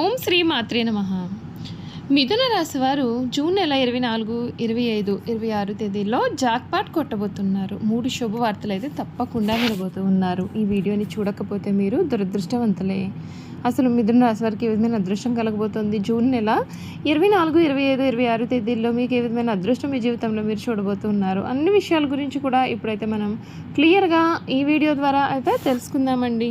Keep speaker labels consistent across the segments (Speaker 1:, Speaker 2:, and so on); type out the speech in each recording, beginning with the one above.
Speaker 1: ఓం శ్రీ మాత్రే నమ. మిథున రాశి వారు జూన్ నెల ఇరవై నాలుగు ఇరవై ఐదు ఇరవై ఆరు తేదీలో జాక్పాట్ కొట్టబోతున్నారు. మూడు శుభవార్తలు అయితే తప్పకుండా వినబోతూ ఉన్నారు. ఈ వీడియోని చూడకపోతే మీరు దురదృష్టవంతులే. అసలు మిథున రాశి వారికి ఏ విధమైన అదృష్టం కలగబోతుంది? జూన్ నెల ఇరవై నాలుగు ఇరవై ఐదు ఇరవై ఆరు తేదీల్లో మీకు ఏ విధమైన అదృష్టం మీ జీవితంలో మీరు చూడబోతున్నారు అన్ని విషయాల గురించి కూడా ఇప్పుడైతే మనం క్లియర్గా ఈ వీడియో ద్వారా అయితే తెలుసుకుందామండి.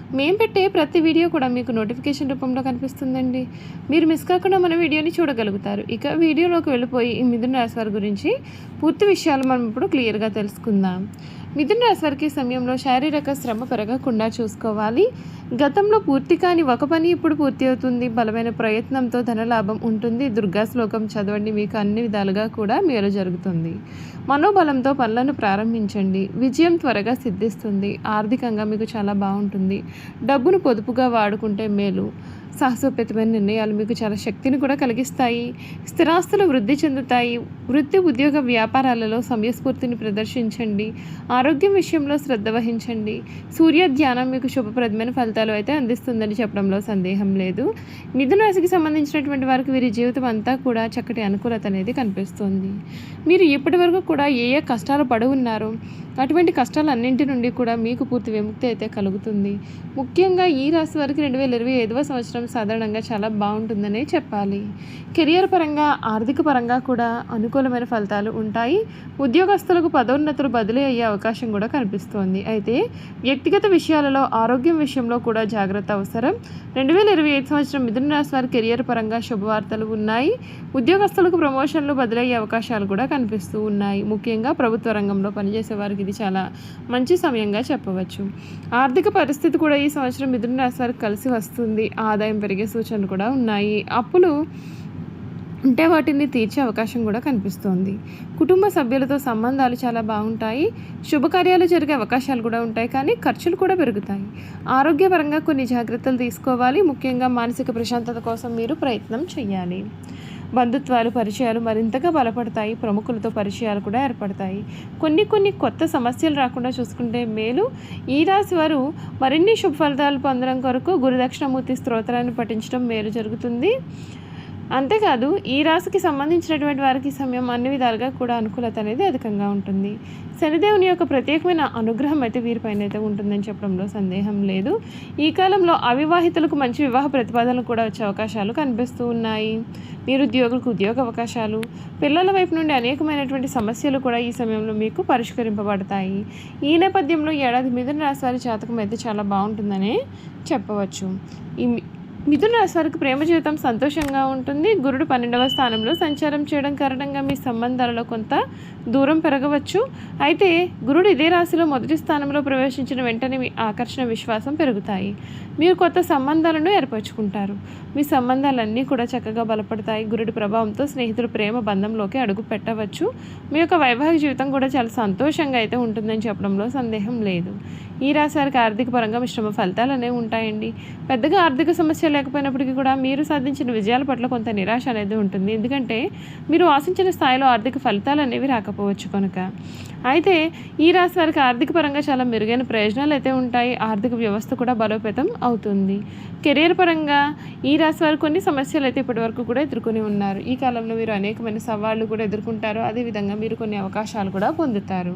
Speaker 1: మేము పెట్టే ప్రతి వీడియో కూడా మీకు నోటిఫికేషన్ రూపంలో కనిపిస్తుందండి. మీరు మిస్ కాకుండా మన వీడియోని చూడగలుగుతారు. ఇక వీడియోలోకి వెళ్ళిపోయి ఈ మిథున రాశి వారి గురించి పూర్తి విషయాలు మనం ఇప్పుడు క్లియర్గా తెలుసుకుందాం. మిథున రాశి వారికి సమయంలో శారీరక శ్రమ పెరగకుండా చూసుకోవాలి. గతంలో పూర్తి కాని ఒక పని ఇప్పుడు పూర్తి అవుతుంది. బలమైన ప్రయత్నంతో ధనలాభం ఉంటుంది. దుర్గా శ్లోకం చదవండి. మీకు అన్ని విధాలుగా కూడా మేలు జరుగుతుంది. మనోబలంతో పనులను ప్రారంభించండి. విజయం త్వరగా సిద్ధిస్తుంది. ఆర్థికంగా మీకు చాలా బాగుంటుంది. డబ్బును పొదుపుగా వాడుకుంటే మేలు. సాహసోపేతమైన నిర్ణయాలు మీకు చాలా శక్తిని కూడా కలిగిస్తాయి. స్థిరాస్తులు వృద్ధి చెందుతాయి. వృత్తి ఉద్యోగ వ్యాపారాలలో సమయస్ఫూర్తిని ప్రదర్శించండి. ఆరోగ్యం విషయంలో శ్రద్ధ వహించండి. సూర్య ధ్యానం మీకు శుభప్రదమైన ఫలితాలు అయితే అందిస్తుందని చెప్పడంలో సందేహం లేదు. మిథున రాశికి సంబంధించినటువంటి వారికి వీరి జీవితం అంతా కూడా చక్కటి అనుకూలత అనేది కనిపిస్తుంది. మీరు ఇప్పటి వరకు కూడా ఏ ఏ కష్టాలు పడి ఉన్నారో అటువంటి కష్టాలన్నింటి నుండి కూడా మీకు పూర్తి విముక్తి అయితే కలుగుతుంది. ముఖ్యంగా ఈ రాశి వారికి రెండు వేల ఇరవై ఐదవ సంవత్సరం సాధారణంగా చాలా బాగుంటుందనే చెప్పాలి. కెరియర్ పరంగా ఆర్థిక పరంగా కూడా అనుకూలమైన ఫలితాలు ఉంటాయి. ఉద్యోగస్తులకు పదోన్నతులు బదిలీ అయ్యే అవకాశం కూడా కనిపిస్తోంది. అయితే వ్యక్తిగత విషయాలలో ఆరోగ్యం విషయంలో కూడా జాగ్రత్త అవసరం. రెండు వేల ఇరవై ఐదు సంవత్సరం మిథున రాశి వారి కెరియర్ పరంగా శుభవార్తలు ఉన్నాయి. ఉద్యోగస్తులకు ప్రమోషన్లు బదిలయ్యే అవకాశాలు కూడా కనిపిస్తూ ఉన్నాయి. ముఖ్యంగా ప్రభుత్వ రంగంలో పనిచేసే వారికి ఇది చాలా మంచి సమయంగా చెప్పవచ్చు. ఆర్థిక పరిస్థితి కూడా ఈ సంవత్సరం మిథున రాశి వారికి కలిసి వస్తుంది. ఆదాయం పెరిగే సూచనలు కూడా ఉన్నాయి. అప్పులు ఉంటే వాటిని తీర్చే అవకాశం కూడా కనిపిస్తోంది. కుటుంబ సభ్యులతో సంబంధాలు చాలా బాగుంటాయి. శుభకార్యాలు జరిగే అవకాశాలు కూడా ఉంటాయి. కానీ ఖర్చులు కూడా పెరుగుతాయి. ఆరోగ్యపరంగా కొన్ని జాగ్రత్తలు తీసుకోవాలి. ముఖ్యంగా మానసిక ప్రశాంతత కోసం మీరు ప్రయత్నం చేయాలి. బంధుత్వాలు పరిచయాలు మరింతగా బలపడతాయి. ప్రముఖులతో పరిచయాలు కూడా ఏర్పడతాయి. కొన్ని కొన్ని కొత్త సమస్యలు రాకుండా చూసుకుంటే మేలు. ఈ రాశి వారు మరిన్ని శుభ ఫలితాలు పొందడం కొరకు గురుదక్షిణమూర్తి స్తోత్రాన్ని పఠించడం మేలు జరుగుతుంది. అంతేకాదు ఈ రాశికి సంబంధించినటువంటి వారికి సమయం అన్ని విధాలుగా కూడా అనుకూలత అనేది అధికంగా ఉంటుంది. శనిదేవుని యొక్క ప్రత్యేకమైన అనుగ్రహం అయితే వీరిపైన అయితే ఉంటుందని చెప్పడంలో సందేహం లేదు. ఈ కాలంలో అవివాహితులకు మంచి వివాహ ప్రతిపాదనలు కూడా వచ్చే అవకాశాలు కనిపిస్తూ ఉన్నాయి. నిరుద్యోగులకు ఉద్యోగ అవకాశాలు పిల్లల వైపు నుండి అనేకమైనటువంటి సమస్యలు కూడా ఈ సమయంలో మీకు పరిష్కరింపబడతాయి. ఈ నేపథ్యంలో ఏడాది మిథున రాశి వారి జాతకం అయితే చాలా బాగుంటుందనే చెప్పవచ్చు. ఈ మిథున రాశి వారికి ప్రేమ జీవితం సంతోషంగా ఉంటుంది. గురుడు పన్నెండవ స్థానంలో సంచారం చేయడం కారణంగా మీ సంబంధాలలో కొంత దూరం పెరగవచ్చు. అయితే గురుడు ఇదే రాశిలో మొదటి స్థానంలో ప్రవేశించిన వెంటనే మీ ఆకర్షణ విశ్వాసం పెరుగుతాయి. మీరు కొత్త సంబంధాలను ఏర్పరచుకుంటారు. మీ సంబంధాలన్నీ కూడా చక్కగా బలపడతాయి. గురుడి ప్రభావంతో స్నేహితుడు ప్రేమ బంధంలోకి అడుగు పెట్టవచ్చు. మీ యొక్క వైవాహిక జీవితం కూడా చాలా సంతోషంగా అయితే ఉంటుందని చెప్పడంలో సందేహం లేదు. ఈ రాశారికి ఆర్థిక పరంగా మిశ్రమ ఫలితాలు అనేవి ఉంటాయండి. పెద్దగా ఆర్థిక సమస్య లేకపోయినప్పటికీ కూడా మీరు సాధించిన విజయాల పట్ల కొంత నిరాశ అనేది ఉంటుంది. ఎందుకంటే మీరు ఆశించిన స్థాయిలో ఆర్థిక ఫలితాలు అనేవి రాకపోవచ్చు కనుక. అయితే ఈ రాశి వారికి ఆర్థిక పరంగా చాలా మెరుగైన ప్రయోజనాలు అయితే ఉంటాయి. ఆర్థిక వ్యవస్థ కూడా బలోపేతం అవుతుంది. కెరీర్ పరంగా ఈ రాశి వారు కొన్ని సమస్యలు అయితే ఇప్పటివరకు కూడా ఎదుర్కొని ఉన్నారు. ఈ కాలంలో మీరు అనేకమైన సవాళ్ళు కూడా ఎదుర్కొంటారు. అదేవిధంగా మీరు కొన్ని అవకాశాలు కూడా పొందుతారు.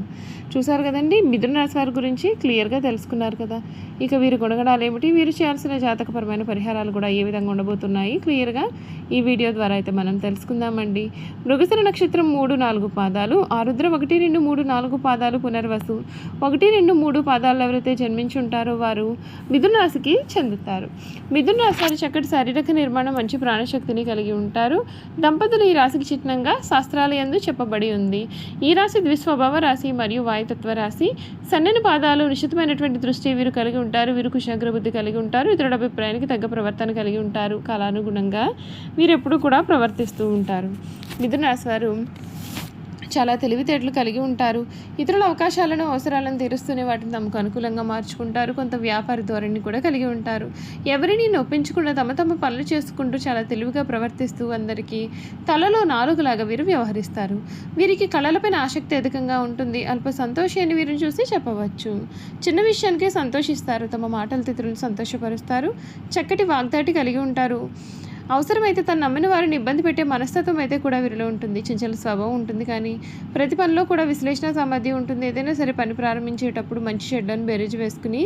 Speaker 1: చూసారు కదండి? మిథున రాశి వారి గురించి క్లియర్గా తెలుసుకున్నారు కదా. ఇక వీరి గుణగణాలు ఏమిటి? వీరు చేయాల్సిన జాతకపరమైన పరిహారాలు కూడా ఏ విధంగా ఉండబోతున్నాయి? క్లియర్గా ఈ వీడియో ద్వారా అయితే మనం తెలుసుకుందామండి. మృగశిర నక్షత్రం మూడు నాలుగు పాదాలు ఆరుద్ర ఒకటి రెండు మూడు నాలుగు పాదాలు పునర్వసు. ఒకటి రెండు మూడు పాదాలు ఎవరైతే జన్మించి ఉంటారో వారు మిథున రాశికి చెందుతారు. మిథున రాశి వారి చక్కటి శారీరక నిర్మాణం మంచి ప్రాణశక్తిని కలిగి ఉంటారు. దంపతులు ఈ రాశికి చిహ్నంగా శాస్త్రాలయందు చెప్పబడి ఉంది. ఈ రాశి ద్విస్వభావ రాశి మరియు వాయుతత్వ రాశి. సన్నని పాదాలు నిశ్చితమైనటువంటి దృష్టి వీరు కలిగి ఉంటారు వీరు కుశాగ్ర బుద్ధి కలిగి ఉంటారు ఇతరుల అభిప్రాయానికి తగ్గ ప్రవర్తన కలిగి ఉంటారు కాలానుగుణంగా. వీరు ఎప్పుడూ కూడా ప్రవర్తిస్తూ ఉంటారు. మిథున రాశి వారు చాలా తెలివితేటలు కలిగి ఉంటారు. ఇతరుల అవకాశాలను అవసరాలను తీరుస్తూనే వాటిని తమకు అనుకూలంగా మార్చుకుంటారు. కొంత వ్యాపార ధోరణి కూడా కలిగి ఉంటారు. ఎవరిని నొప్పించకుండా తమ తమ పనులు చేసుకుంటూ చాలా తెలివిగా ప్రవర్తిస్తూ అందరికీ తలలో నాలుగులాగా వీరు వ్యవహరిస్తారు. వీరికి కళలపైన ఆసక్తి అధికంగా ఉంటుంది. అల్ప సంతోషి అని వీరిని చూసి చెప్పవచ్చు. చిన్న విషయానికే సంతోషిస్తారు. తమ మాటల ఇతరులను సంతోషపరుస్తారు. చక్కటి వాగ్దాటి కలిగి ఉంటారు. అవసరమైతే తను నమ్మిన వారిని ఇబ్బంది పెట్టే మనస్తత్వం అయితే కూడా వీరిలో ఉంటుంది. చంచల స్వభావం ఉంటుంది కానీ ప్రతి పనిలో కూడా విశ్లేషణ సామర్థ్యం ఉంటుంది. ఏదైనా సరే పని ప్రారంభించేటప్పుడు మంచి షెడ్లను బెరేజ్ వేసుకుని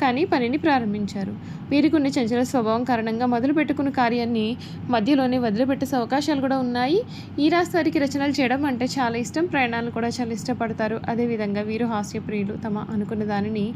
Speaker 1: కానీ పనిని ప్రారంభించారు. వీరికి ఉన్న చంచల స్వభావం కారణంగా మొదలు పెట్టుకున్న కార్యాన్ని మధ్యలోనే వదిలిపెట్టే అవకాశాలు కూడా ఉన్నాయి. ఈ రాశి వారికి రచనలు చేయడం అంటే చాలా ఇష్టం. ప్రయాణాలు కూడా చాలా ఇష్టపడతారు. అదేవిధంగా వీరు హాస్యప్రియులు. తమ అనుకున్న దానిని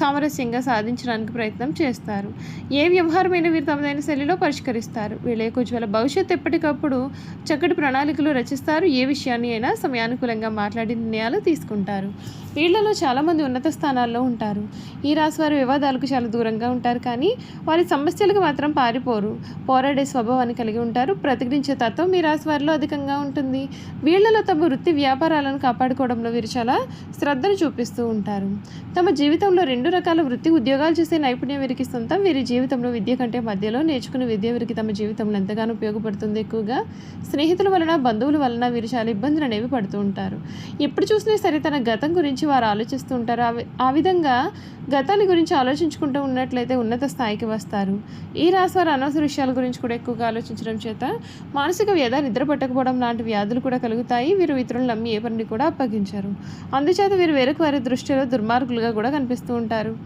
Speaker 1: సామరస్యంగా సాధించడానికి ప్రయత్నం చేస్తారు. ఏ వ్యవహారమైన వీరు తమదైన శైలిలో పరిష్కరిస్తారు. వీళ్ళ యొక్క భవిష్యత్తు ఎప్పటికప్పుడు చక్కటి ప్రణాళికలు రచిస్తారు. ఏ విషయాన్ని అయినా సమయానుకూలంగా మాట్లాడి నిర్ణయాలు తీసుకుంటారు. వీళ్ళలో చాలామంది ఉన్నత స్థానాల్లో ఉంటారు. ఈ రాశి వారు వివాదాలకు చాలా దూరంగా ఉంటారు. కానీ వారి సమస్యలకు మాత్రం పారిపోరు. పోరాడే స్వభావాన్ని కలిగి ఉంటారు. ప్రతిఘటించే తత్వం ఈ రాశి వారిలో అధికంగా ఉంటుంది. వీళ్ళలో తమ వృత్తి వ్యాపారాలను కాపాడుకోవడంలో వీరు చాలా శ్రద్ధను చూపిస్తూ ఉంటారు. తమ జీవితంలో రెండు రకాల వృత్తి ఉద్యోగాలు చేసే నైపుణ్యం వీరికి సొంతం. వీరి జీవితంలో విద్య కంటే మధ్యలో నేర్చుకున్న విద్య వీరికి తమ జీవితం జీవితంలో ఎంతగానో ఉపయోగపడుతుంది ఎక్కువగా స్నేహితుల వలన బంధువుల వలన వీరు చాలా ఇబ్బందులు అనేవి పడుతూ ఉంటారు. ఎప్పుడు చూసినా సరే తన గతం గురించి వారు ఆలోచిస్తూ ఉంటారు. ఆ వి- ఆ విధంగా గతాన్ని గురించి ఆలోచించుకుంటూ ఉన్నట్లయితే ఉన్నత స్థాయికి వస్తారు. ఈ రాశి వారు అనవసర విషయాల గురించి కూడా ఎక్కువగా ఆలోచించడం చేత మానసిక వ్యధ నిద్ర పట్టకపోవడం లాంటి వ్యాధులు కూడా కలుగుతాయి. వీరు ఇతరులను నమ్మి ఏ పనిని కూడా అప్పగించారు. అందుచేత వీరు వేరొక వారి దృష్టిలో దుర్మార్గులుగా కూడా కనిపిస్తూ ఉంటారు.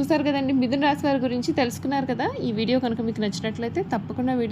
Speaker 1: చూసారు కదండి మిథున రాశి వారి గురించి తెలుసుకున్నారు కదా? ఈ వీడియో కనుక మీకు నచ్చినట్లయితే తప్పకుండా వీడియో